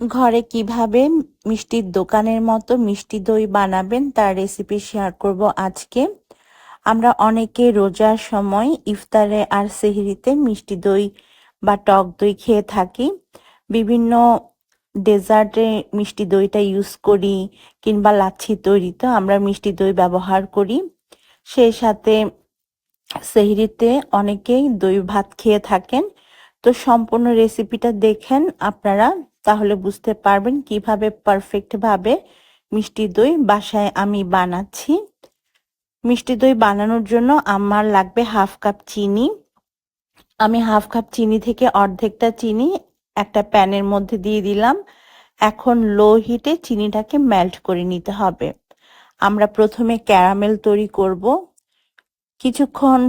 ঘরে কীভাবে মিষ্টির দোকানের মতো মিষ্টি দই বানাবেন তার রেসিপি শেয়ার করব আজকে। আমরা অনেকে রোজার সময় ইফতারে আর সেহরিতে মিষ্টি দই বা টক দই খেয়ে থাকি। বিভিন্ন ডেজার্টে মিষ্টি দইটা ইউজ করি কিংবা লাচ্ছি তৈরিতে আমরা মিষ্টি দই ব্যবহার করি। সেই সাথে সেহরিতে অনেকেই দই ভাত খেয়ে থাকেন। তো সম্পূর্ণ রেসিপিটা দেখেন আপনারা। তাহলে বুঝতে পারবেন কীভাবে পারফেক্ট ভাবে মিষ্টি দই বাসায় আমি বানাচ্ছি। মিষ্টি দই বানানোর জন্য আমার লাগবে হাফ কাপ চিনি। আমি হাফ কাপ চিনি থেকে অর্ধেকটা চিনি একটা প্যানের মধ্যে দিয়ে দিলাম। এখন লো হিটে চিনিটাকে মেল্ট করে নিতে হবে। আমরা প্রথমে ক্যারামেল তৈরি করব। কিছুক্ষণ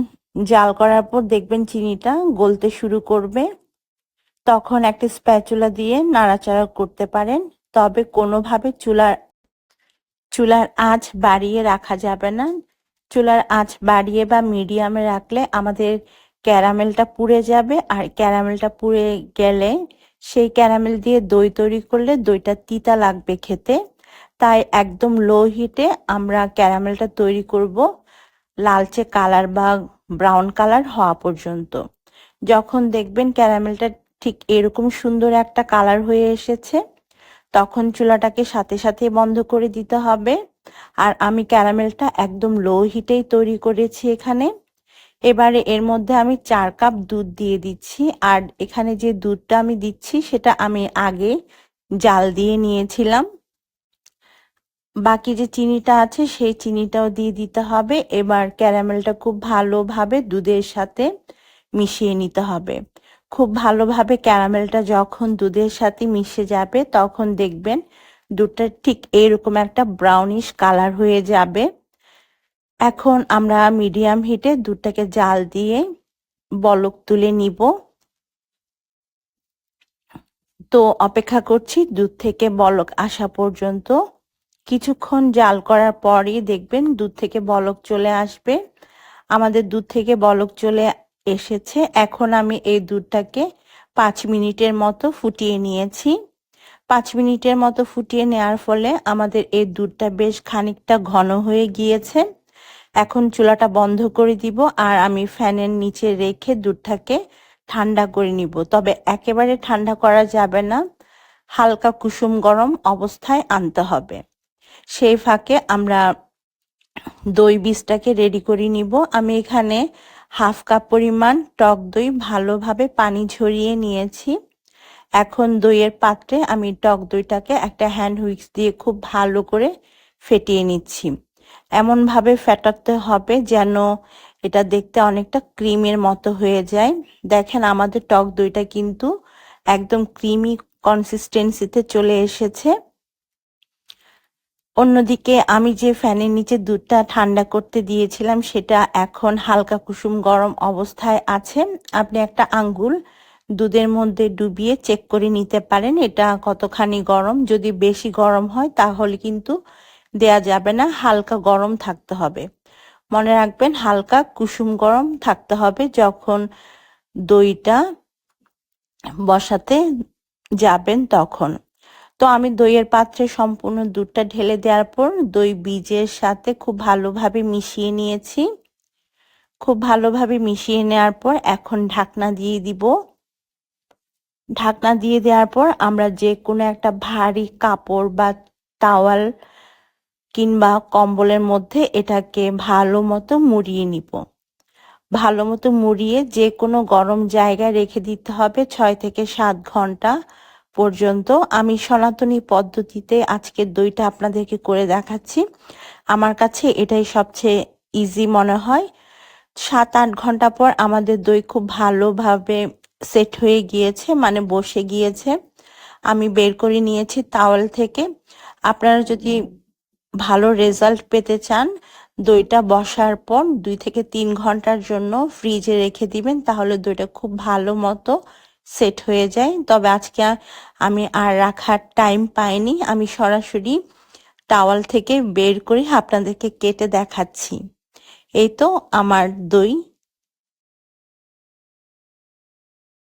জাল করার পর দেখবেন চিনিটা গলতে শুরু করবে। তখন একটা স্প্যাচুলা দিয়ে নাড়াচাড়া করতে পারেন, তবে কোনোভাবে চুলার চুলার আঁচ বাড়িয়ে রাখা যাবে না। চুলার আঁচ বাড়িয়ে বা মিডিয়ামে রাখলে আমাদের ক্যারামেলটা পুড়ে যাবে, আর ক্যারামেলটা পুড়ে গেলে সেই ক্যারামেল দিয়ে দই তৈরি করলে দইটা তিতা লাগবে খেতে। তাই একদম লো হিটে আমরা ক্যারামেলটা তৈরি করব লালচে কালার বা ব্রাউন কালার হওয়া পর্যন্ত। যখন দেখবেন ক্যারামেলটা ঠিক এরকম সুন্দর একটা কালার হয়ে এসেছে। তখন চুলাটাকে সাথে সাথে বন্ধ করে দিতে হবে। আর আমি ক্যারামেলটা একদম লো হিটেই তৈরি করেছি এখানে। এবারে এর মধ্যে আমি চার কাপ দুধ দিয়ে দিচ্ছি। আর এখানে যে দুধটা আমি দিচ্ছি, সেটা আমি আগে জাল দিয়ে নিয়েছিলাম। বাকি যে চিনিটা আছে, সেই চিনিটাও দিয়ে দিতে হবে। এবার ক্যারামেলটা খুব ভালোভাবে দুধের সাথে মিশিয়ে নিতে হবে। খুব ভালোভাবে ক্যারামেলটা যখন দুধের সাথে মিশে যাবে, তখন দেখবেন দুধটা ঠিক এইরকম একটা ব্রাউনিশ কালার হয়ে যাবে। এখন আমরা মিডিয়াম হিটে দুধটাকে জাল দিয়ে বলক তুলে নিব। তো অপেক্ষা করছি দুধ থেকে বলক আসা পর্যন্ত। কিছুক্ষণ জাল করার পরই দেখবেন দুধ থেকে বলক চলে আসবে। আমাদের দুধ থেকে বলক চলে এসেছে। এখন আমি এই দুধটাকে পাঁচ মিনিটের মতো ফুটিয়ে নিয়েছি। পাঁচ মিনিটের মতো ফুটিয়ে নেওয়ার ফলে আমাদের এই দুধটা বেশ খানিকটা ঘন হয়ে গিয়েছে। এখন চুলাটা বন্ধ করে দিব আর আমি ফ্যানের নিচে রেখে দুধটাকে ঠান্ডা করে নিব। তবে একেবারে ঠান্ডা করা যাবে না। হালকা কুসুম গরম অবস্থায় আনতে হবে। সেই ফাঁকে আমরা দই বীজটাকে রেডি করে নিব। আমি এখানে হাফ কাপ পরিমাণ টক দই ভালোভাবে পানি ঝরিয়ে নিয়েছি। এখন দইয়ের পাত্রে আমি টক দইটাকে একটা হ্যান্ড হুইক্স দিয়ে খুব ভালো করে ফেটিয়ে নিচ্ছি। এমনভাবে ফেটাতে হবে যেন এটা দেখতে অনেকটা ক্রিমের মতো হয়ে যায়। দেখেন আমাদের টক দইটা কিন্তু একদম ক্রিমি কনসিস্টেন্সিতে চলে এসেছে। অন্যদিকে আমি যে ফ্যানের নিচে দুধটা ঠান্ডা করতে দিয়েছিলাম, সেটা এখন হালকা কুসুম গরম অবস্থায় আছে। আপনি একটা আঙ্গুল দুধের মধ্যে ডুবিয়ে চেক করে নিতে পারেন, এটা কতখানি গরম। যদি বেশি গরম হয়, তাহলে কিন্তু দেয়া যাবে না, হালকা গরম থাকতে হবে। মনে রাখবেন, হালকা কুসুম গরম থাকতে হবে যখন দইটা বসাতে যাবেন তখন। তো আমি দইয়ের পাত্রে সম্পূর্ণ দুধটা ঢেলে দেওয়ার পর দই বীজের সাথে খুব ভালোভাবে মিশিয়ে নিয়েছি। খুব ভালোভাবে মিশিয়ে নেওয়ার পর এখন ঢাকনা দিয়ে দিব। ঢাকনা দিয়ে দেওয়ার পর আমরা যে কোনো একটা ভারী কাপড় বা টাওয়াল কিংবা কম্বলের মধ্যে এটাকে ভালো মতো মুড়িয়ে নিব। ভালো মতো মুড়িয়ে যে কোনো গরম জায়গায় রেখে দিতে হবে ছয় থেকে সাত ঘণ্টা। পর্যন্ত আমি সনাতনী পদ্ধতিতে আজকে দইটা আপনাদেরকে করে দেখাচ্ছি। আমার কাছে এটাই সবচেয়ে ইজি মনে হয়। সাত আট ঘণ্টা পর আমাদের দই খুব ভালোভাবে সেট হয়ে গিয়েছে মানে বসে গিয়েছে। আমি বের করে নিয়েছি তাওয়াল থেকে। আপনারা যদি ভালো রেজাল্ট পেতে চান, দইটা বসার পর দুই থেকে তিন ঘণ্টার জন্য ফ্রিজে রেখে দিবেন, তাহলে দইটা খুব ভালো মতো সেট হয়ে যায়। তবে আজকে আমি আর রাখার টাইম পাইনি। আমি সরাসরি টাওয়াল থেকে বের করে আপনাদেরকে কেটে দেখাচ্ছি। এই তো আমার দই।